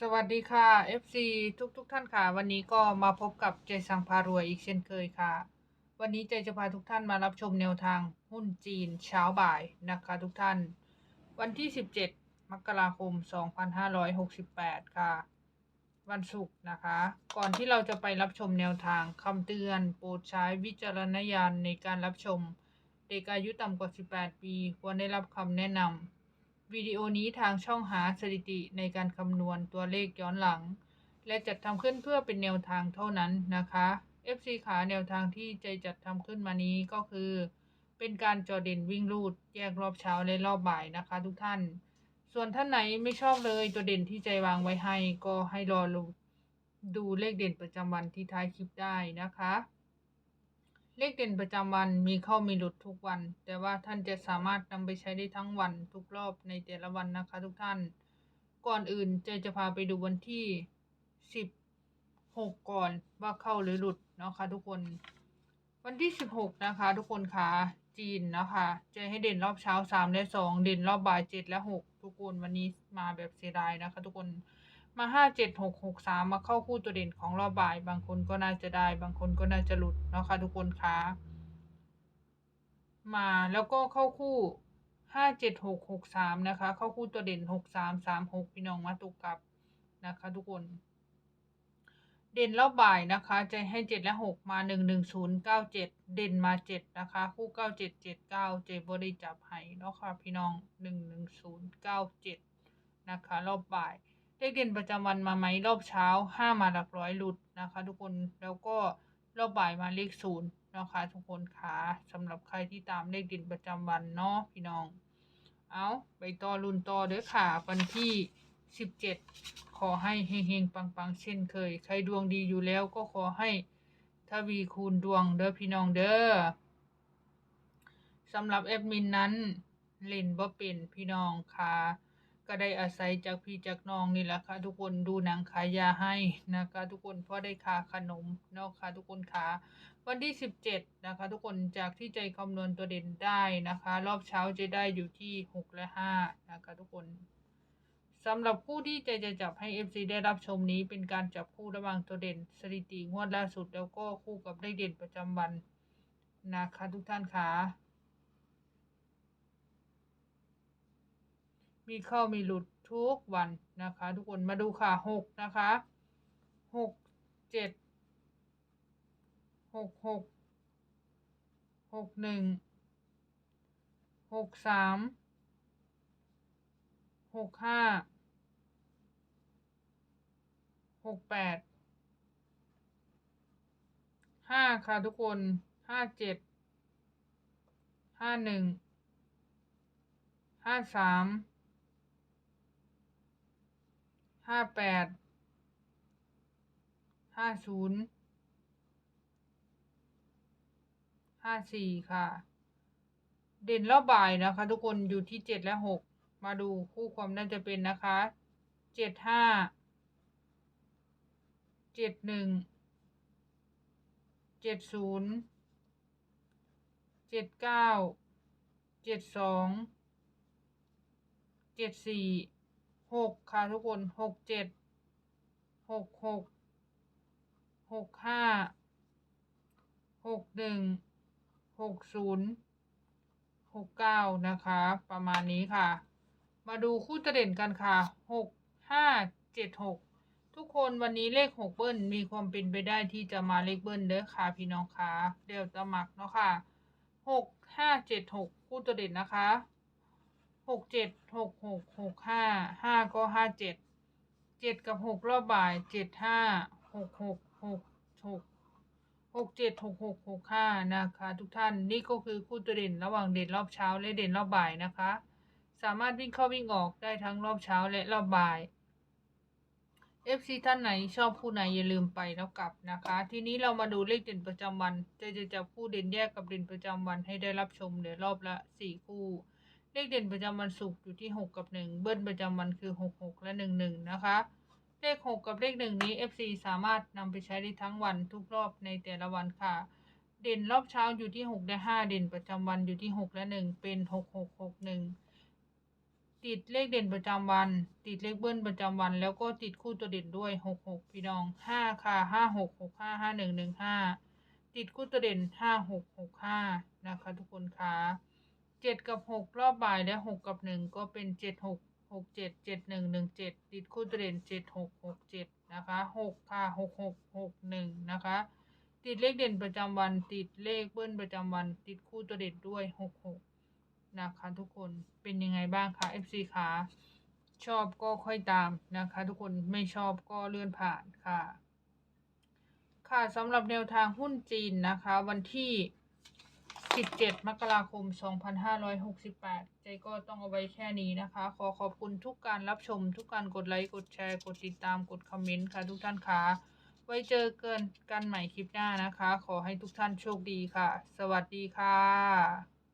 สวัสดีค่ะ FC ทุกทุกๆท่านค่ะ วันนี้ก็มาพบกับเจสังพารวยอีกเช่นเคยค่ะ วันนี้เจจะพาทุกท่านมารับชมแนวทางหุ้นจีนเช้าบ่ายนะคะทุกท่าน วันที่ 17 มกราคม 2568 ค่ะ วันศุกร์นะคะ ก่อนที่เราจะไปรับชมแนวทางคำเตือนโปรดใช้วิจารณญาณในการรับชม เด็กอายุต่ำกว่า 18 ปี ควรได้รับคำแนะนำ วิดีโอนี้ทางช่องหาสถิติในการคำนวณตัวเลขย้อนหลัง และจัดทำขึ้นเพื่อเป็นแนวทางเท่านั้นนะคะ FC ขาแนวทางที่ใจจัดทำขึ้นมานี้ก็คือ เป็นการจอเด่นวิ่งรูดแยกรอบเช้าและรอบบ่ายนะคะ ทุกท่าน ส่วนท่านไหนไม่ชอบเลยตัวเด่นที่ใจวางไว้ให้ก็ให้รอดูดูเลขเด่นประจำวันที่ท้ายคลิปได้นะคะ เลขเด่นประจำวันมีเข้ามีหลุดทุกวัน แต่ว่าท่านจะสามารถนำไปใช้ได้ทั้งวันทุกรอบในแต่ละวันนะคะทุกท่าน ก่อนอื่นเจจะพาไปดูวันที่สิบหกก่อนว่าเข้าหรือหลุดนะคะทุกคน วันที่สิบหกนะคะ ทุกคนคะจีนนะคะเจให้เด่นรอบเช้าสามและสองเด่นรอบบ่ายเจ็ดและหกทุกคนวันนี้มาแบบเสียดายนะคะ ทุกคน มาห้าเจ็ดหกหกสามมาเข้าคู่ตัวเด่นของรอบบ่าย บางคนก็น่าจะได้ บางคนก็น่าจะหลุดเนาะคะทุกคนคะมาแล้วก็เข้าคู่ห้าเจ็ดหกหกสามนะคะ เข้าคู่ตัวเด่นหกสามสามหกพี่น้องมาตุกกับนะคะ ทุกคน เด่นรอบบ่ายนะคะจะให้เจ็ดและหกมาหนึ่งหนึ่งศูนย์เก้าเจ็ดเด่นมาเจ็ดนะคะ คู่เก้าเจ็ดเจ็ดเก้าเจบริจับให้เนาะค่ะพี่น้องหนึ่งหนึ่งศูนย์เก้าเจ็ดนะคะ รอบบ่าย เลขเด่นประจำวันมาไหมรอบเช้าห้ามาหลักร้อยหลุดนะคะ ทุกคนแล้วก็รอบบ่ายมาเลขศูนย์นะคะทุกคนคะสำหรับใครที่ตามเลขเด่นประจำวันเนาะพี่น้อง เอาไปต่อรุ่นต่อเด้อค่ะวันที่สิบเจ็ดขอให้เฮงๆปังๆ เช่นเคย ใครดวงดีอยู่แล้วก็ขอให้ทวีคูณดวงเด้อพี่น้องเด้อสำหรับแอดมินนั้นเล่นบ่เป็นพี่น้องค่ะ ก็ได้อาศัยจากพี่จากน้องนี่แหละค่ะทุกคนดูหนังขายยาให้นะคะ ทุกคนเพราะได้ค่าขนมเนาะค่ะทุกคนค่ะวันที่สิบเจ็ดนะคะ ทุกคนจากที่ใจคำนวณตัวเด่นได้นะคะ รอบเช้าจะได้อยู่ที่หกและห้านะคะ ทุกคนสำหรับคู่ที่ใจจะจับให้ FC ได้รับชมนี้เป็นการจับคู่ระหว่างตัวเด่น สถิติงวดล่าสุดแล้วก็คู่กับเลขเด่นประจำวันนะคะทุกท่านค่ะ มีเข้ามีหลุดทุกวันนะคะ ทุกคนมาดูค่ะหกนะคะหกเจ็ดหกหกหกหนึ่งหกสามหกห้าหกแปดห้าค่ะทุกคนห้าเจ็ดห้าหนึ่งห้าสาม ห้าแปด ห้าศูนย์ ห้าสี่ค่ะ เด่นรอบบ่ายนะคะ ทุกคนอยู่ที่เจ็ดและหก มาดูคู่ความน่าจะเป็นนะคะ เจ็ดห้า เจ็ดหนึ่ง เจ็ดศูนย์ เจ็ดเก้า เจ็ดสอง เจ็ดสี่ หกค่ะทุกคนหกเจ็ดหกหกหกห้าหกหนึ่งหกศูนย์หกเก้านะคะ ประมาณนี้ค่ะ มาดูคู่เด่นกันค่ะหกห้าเจ็ดหกทุกคนวันนี้เลขหกเบิ้ลมีความเป็นไปได้ที่จะมาเลขเบิ้ลเด้อค่ะพี่น้องคะเดลตามักเนาะค่ะหกห้าเจ็ดหกคู่เด่นนะคะ หกเจ็ดหกหกหกห้าห้าก็ห้าเจ็ดเจ็ดกับหกรอบบ่ายเจ็ดห้าหกหกหกหกหกเจ็ดหกหกหกห้านะคะ ทุกท่านนี่ก็คือคู่ตัวเด่นระหว่างเด่นรอบเช้าและเด่นรอบบ่ายนะคะ สามารถวิ่งเข้าวิ่งออกได้ทั้งรอบเช้าและรอบบ่าย FC ท่านไหนชอบคู่ไหนอย่าลืมไปแล้วกลับนะคะ ทีนี้เรามาดูเลขเด่นประจำวัน จะจะจับคู่เด่นแยกกับเด่นประจำวันให้ได้รับชมเดี๋ยวรอบละสี่คู่ เลขเด่นประจำวันศุกร์อยู่ที่หกกับหนึ่งเบิ้ลประจำวันคือหกหกและหนึ่งหนึ่งนะคะ เลขหกกับเลขหนึ่งนี้ FC สามารถนำไปใช้ได้ทั้งวันทุกรอบในแต่ละวันค่ะ เด่นรอบเช้าอยู่ที่หกและห้าเด่นประจำวันอยู่ที่หกและหนึ่งเป็นหกหกหกหนึ่งติดเลขเด่นประจำวัน ติดเลขเบิ้ลประจำวัน แล้วก็ติดคู่ตัวเด่นด้วยหกหกพี่น้องห้าค่ะห้าหกหกห้าห้าหนึ่งหนึ่งห้าติดคู่ตัวเด่นห้าหกหกห้านะคะ ทุกคนค่ะ เจ็ดกับหกรอบบ่ายและหกกับหนึ่งก็เป็นเจ็ดหกหกเจ็ดเจ็ดหนึ่งหนึ่งเจ็ดติดคู่ตัวเด่นเจ็ดหกหกเจ็ดนะคะหกค่ะหกหกหกหนึ่งนะคะ ติดเลขเด่นประจำวันติดเลขเบิ้ลประจำวัน ติดคู่ตัวเด่นด้วยหกหกนะคะทุกคนเป็นยังไงบ้างคะ FC คะชอบก็ค่อยตามนะคะ ทุกคนไม่ชอบก็เลื่อนผ่านค่ะ ค่ะสำหรับแนวทางหุ้นจีนนะคะ วันที่ 17 มกราคม 2568 ใจก็ต้องเอาไว้แค่นี้นะคะ ขอขอบคุณทุกการรับชม ทุกการกดไลค์ กดแชร์ กดติดตาม กดคอมเมนต์ค่ะทุกท่านคะไว้เจอเกินกันใหม่คลิปหน้านะคะ ขอให้ทุกท่านโชคดีค่ะ สวัสดีค่ะ